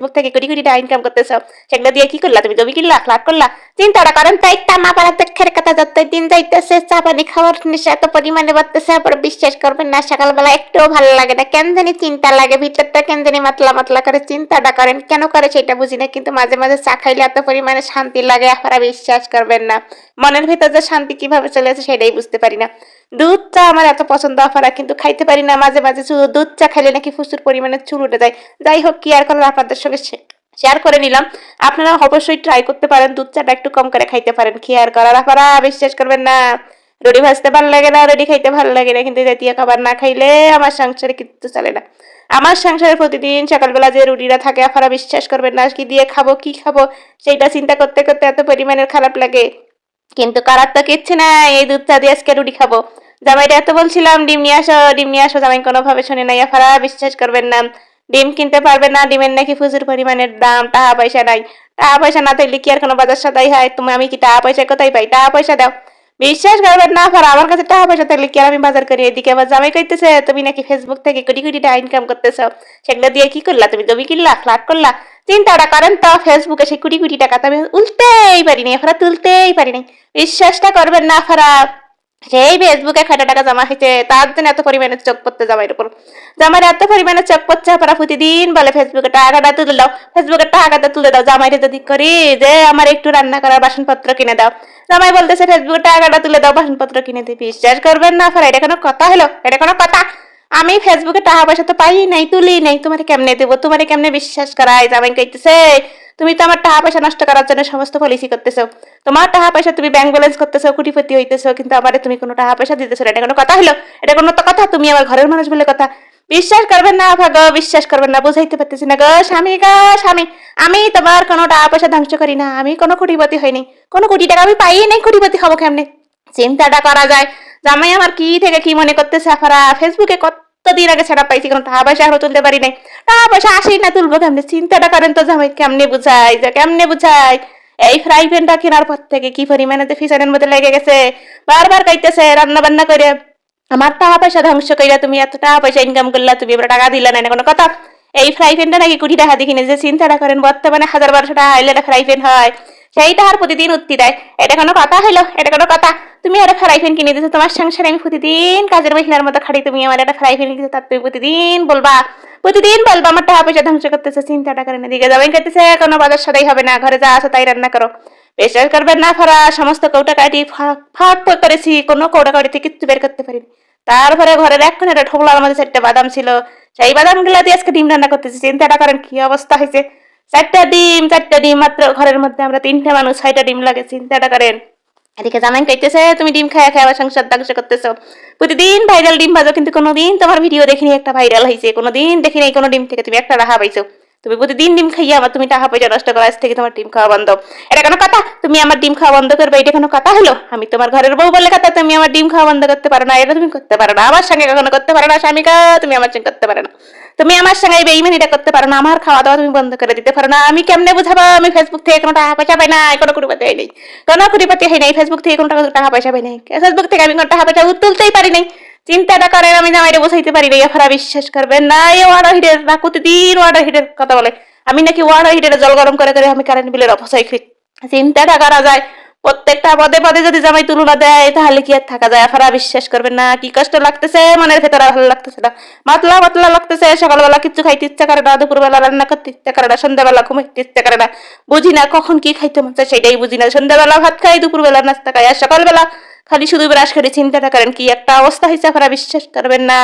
মুখ থেকে কোটি কোটি টাকা ইনকাম করতেছো। সেগুলো দিয়ে কি করলা? তুমি জমি কিনলা? ফ্ল্যাট করলা? চিন্তাটা করেন তাই তামা পাড়া দুঃখের কথা যত দিন যাইতেছে, চা পানি খাওয়ার নেশা এত পরিমাণে বাড়তেছে, আবার বিশ্বাস করবেন না সকালবেলা একটুও ভালো লাগে না। কেন জানি চিন্তা লাগে, ভিতরটা কেন জানি মাতলা মাতলা করে চিন্তাটা করেন। কেন করে সেটা বুঝি না, কিন্তু মাঝে মাঝে চা খাইলে এত পরিমাণে শান্তি লাগে আপনারা বিশ্বাস করবেন না। মনের ভিতর যে শান্তি কীভাবে চলে আসে সেটাই বুঝতে পারি না। দুধ চা আমার এত পছন্দ আফারা কিন্তু খাইতে পারি না মাঝে মাঝে। শুধু দুধ চা খাইলে নাকি প্রচুর পরিমাণে চুল উঠে যায়। যাই হোক, কি আর করার আপনাদের সঙ্গে শেয়ার করে নিলাম। আপনারা অবশ্যই ট্রাই করতে পারেন, দুধ চাটা একটু কম করে খাইতে পারেন। আর করার? আপনারা বিশ্বাস করবেন না। রুটি ভাজতে ভালো লাগে না, রুটি খাইতে ভালো লাগে না। কিন্তু জাতীয় খাবার না খাইলে আমার সংসারে কিন্তু চলে না। আমার সংসারে প্রতিদিন সকালবেলা যে রুটিটা থাকে, আপনারা বিশ্বাস করবেন না কি দিয়ে খাব, কি খাব? সেইটা চিন্তা করতে করতে এত পরিমাণের খারাপ লাগে। কিন্তু কারার তো কিচ্ছু না এই দুধ চা দিয়ে আজকে রুটি খাব। জামাইটা এত বলছিলাম, ডিম নিয়ে আসো, ডিম নিয়ে আসো। জামাই কোনোভাবে শুনে নাই, আপনারা বিশ্বাস করবেন না। ডিম কিনতে পারবে না, ডিমের নাকি প্রচুর পরিমাণের দাম, টাকা পয়সা নাই। টাকা পয়সা না থাকলে কি আর কোনো বাজার সাদাই হয়? তুমি, আমি কি টাকা পয়সা কোথায় পাই? টাকা পয়সা দাও। বিশ্বাস করবেন না ফার আমার কাছে টাকা পয়সা থাকলে কি আর আমি বাজার করি? এদিকে আবার জামাই কইতেছে, তুমি নাকি ফেসবুক থেকে কোটি কোটি টাকা ইনকাম করতেছো। সেগুলো দিয়ে কি করলা? তুমি জমি কিনলা ফ্ল্যাট করলা? চিন্তাটা করেন তো ফেসবুকে সেই কোটি কোটি টাকা তো আমি উল্টেই পারিনি ফারা তুলতেই পারিনি বিশ্বাসটা করবেন না ফারা সেই ফেসবুকে খাটা টাকা জমা হয়েছে, তার জন্য এত পরিমাণে চোখ পড়তে জামাইয়ের উপর। জামাইয়ের এত পরিমাণে চোখ পড়ছে, আপনারা প্রতিদিন বলে ফেসবুকে টাকাটা তুলে দাও ফেসবুকে টাকাটা তুলে দাও জামাইরে যদি করি যে আমার একটু রান্না করার বাসনপত্র কিনে দাও। জামাই বলতেছে ফেসবুকে টাকাটা তুলে দাও, বাসনপত্র কিনে দিই বিশ্বাস করবেন না ফারা এটা কোনো কথা হলো? এটা কোনো কথা? আমি ফেসবুকে টাকা পয়সা তো পাই নাই তুলি নাই, তোমার কেমনে দেবো? তোমার কেমনে বিশ্বাস করাই জামাই কইতেছে তুমি তো আমার টাকা পয়সা নষ্ট করার জন্য সমস্ত পলিসি করতেছো। তোমার টাকা পয়সা তুমি ব্যাংক ব্যালেন্স করতেছো, কুটিপতি হইতেছো, কিন্তু আমারে তুমি কোনো টাকা পয়সা দিতেছো এটা কোনো কথা হলো? এটা কোনো তো কথা? তুমি আমার ঘরের মানুষ বলে কথা। বিশ্বাস করবেন না ভাগ বিশ্বাস করবেন না, বুঝাইতে পারতেছি না। গো, স্বামী গো, স্বামী, আমি তোমার কোনো টাকা পয়সা ধ্বংস করি না। আমি কোনো কোটিপতি হইনি। কোনো কোটি টাকা আমি পাই নাই, কোটিপতি হব কেমনে? চিন্তাটা করা যায়। জামাই আমার কি থেকে কি মনে করতেছে আফারা ফেসবুকে কতদিন আগে ছাড়া পাইছি কোনো টাকা পয়সা এখনও তুলতে পারি নাই। টাকা পয়সা আসি না তুলবো কেমনে? চিন্তাটা করেন তো জামাই কেমনে বুঝাই যে কেমনে বুঝাই এই ফ্রাই প্যানটা কেনার পর থেকে কি পরিমাণে যে ফিসানের মধ্যে লেগে গেছে? বারবার কাইতেছে রান্না বান্না করে। আমার টাকা পয়সা ধ্বংস কইরা তুমি এত টাকা পয়সা ইনকাম করলা, তুমি এবার টাকা দিলা না কোনো কথা? এই ফ্রাই প্যানটা নাকি কোটি টাকা দিয়ে কিনে যে চিন্তাটা করেন, বর্তমানে হাজার বারোশো টাকা একটা ফ্রাই প্যান হয়। সেইটা আর প্রতিদিন উত্তি দেয়। এটা কোনো কথা হলো এটা কোনো কথা? তুমি একটা ফ্রাই প্যান কিনে দিছো, তোমার সংসারে আমি প্রতিদিন কাজের মহিলার মতো খাড়ি, তুমি আমার একটা ফ্রাই প্যান দিছো তার তুমি প্রতিদিন বলবা প্রতিদিন বলবা, আমার টাকা পয়সা ধ্বংস করতেছে, চিন্তাটা করেন এদিকে যাবেন করতেছে কোনো বাজার সদাই হবে না, ঘরে যা আছে তাই রান্না করো। বিশ্বাস করবেন না, ফারা, সমস্ত কৌটা কাটি ফাঁক করেছি, কোনো কৌটা কাটিতে কিচ্ছু বের করতে পারিনি। তারপরে ঘরের এখন একটা ঠোকলার মধ্যে চারটা বাদাম ছিল, সেই বাদামগুলা দিয়ে আজকে ডিম রান্না করতেছি, চিন্তাটা করেন কি অবস্থা হয়েছে। চারটা ডিম চারটা ডিম, মাত্র ঘরের মধ্যে আমরা তিনটা মানুষ, ছয়টা ডিম লাগে, চিন্তাটা করেন। এদিকে জামাই কইতেছে, তুমি ডিম খায়া খায়া সংসার দাগসা করতেছো। প্রতিদিন ভাইরাল ডিম ভাজো, কিন্তু কোনোদিন তোমার ভিডিও দেখিনি একটা ভাইরাল হয়েছে কোনোদিন দেখিনি কোনো ডিম থেকে তুমি একটা রাহা পাইছো। তুমি প্রতিদিন ডিম খাইয়া আমার তুমি টাকা পয়সা নষ্ট করা থেকে তোমার ডিম খাওয়া বন্ধ। এটা কেন কথা? তুমি আমার ডিম খাওয়া বন্ধ করবে, এটা কোনো কথা হলো? আমি তোমার ঘরের বউ বলে কথা, তুমি আমার ডিম খাওয়া বন্ধ করতে পারো না, এটা তুমি করতে পারো না, আমার সঙ্গে কখনো করতে পারো না স্বামীকা তুমি আমার সঙ্গে করতে পারো না। তুমি আমার সঙ্গে এই বেইমানিটা করতে পারো না, আমার খাওয়া দাওয়া তুমি বন্ধ করে দিতে পারো না, আমি কেমনে বুঝাবো? আমি ফেসবুক থেকে কোনো টাকা পয়সা পাই না, কোনো কুড়িপাতি হয় নাই। কোনো কুড়িপাতি হয় নাই ফেসবুক থেকে কোনো টাকা পয়সা পাই নাই। ফেসবুক থেকে আমি কোনো টাকা পয়সা তুলতেই পারি নাই। চিন্তাটা করেন আমি জামাইটা বুঝাইতে পারি নাই আপনারা বিশ্বাস করবেন না। এই ওয়াটার হিটের না প্রতিদিন ওয়াটার হিটের কথা বলে। আমি নাকি ওয়াটার হিটের জল গরম করে করে আমি কারেন্ট বিলের অপচয় করি। চিন্তাটা করা যায় প্রত্যেকটা পদে পদে যদি জামাই তুলনা দেয়, তাহলে কি আর থাকা যায়? আপনারা বিশ্বাস করবেন না। কি কষ্ট লাগতেছে? মনের ভেতরে ভালো লাগতেছে না। মাতলা মাতলা লাগতেছে। সকালবেলা কিছু খাইতে ইচ্ছা করে না। দুপুরবেলা রান্না করতে ইচ্ছা করে না। সন্ধ্যাবেলা ঘুমাইতে ইচ্ছা করে না। বুঝি না কখন কি খাইতে মন চায়, সেটাই বুঝি না। সন্ধ্যাবেলা ভাত খাই, দুপুরবেলা নাস্তা খাই। আর সকালবেলা খালি শুধু ব্রাশ করে চিন্তাটা করেন, কি একটা অবস্থা হয়েছে আপনারা বিশ্বাস করবেন না?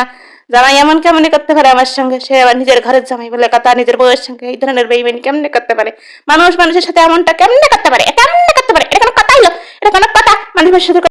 জামাই এমন কেমন করতে পারে আমার সঙ্গে? সে আবার নিজের ঘরের জামাই বলে কথা, নিজের বউয়ের সঙ্গে এই ধরনের বেইমানি কেমনে করতে পারে? মানুষ মানুষের সাথে এমনটা কেমনে করতে পারে? কেমনে করতে পারে? এটা কোনো কথা হলো এটা কোনো কথা। মানুষের সাথে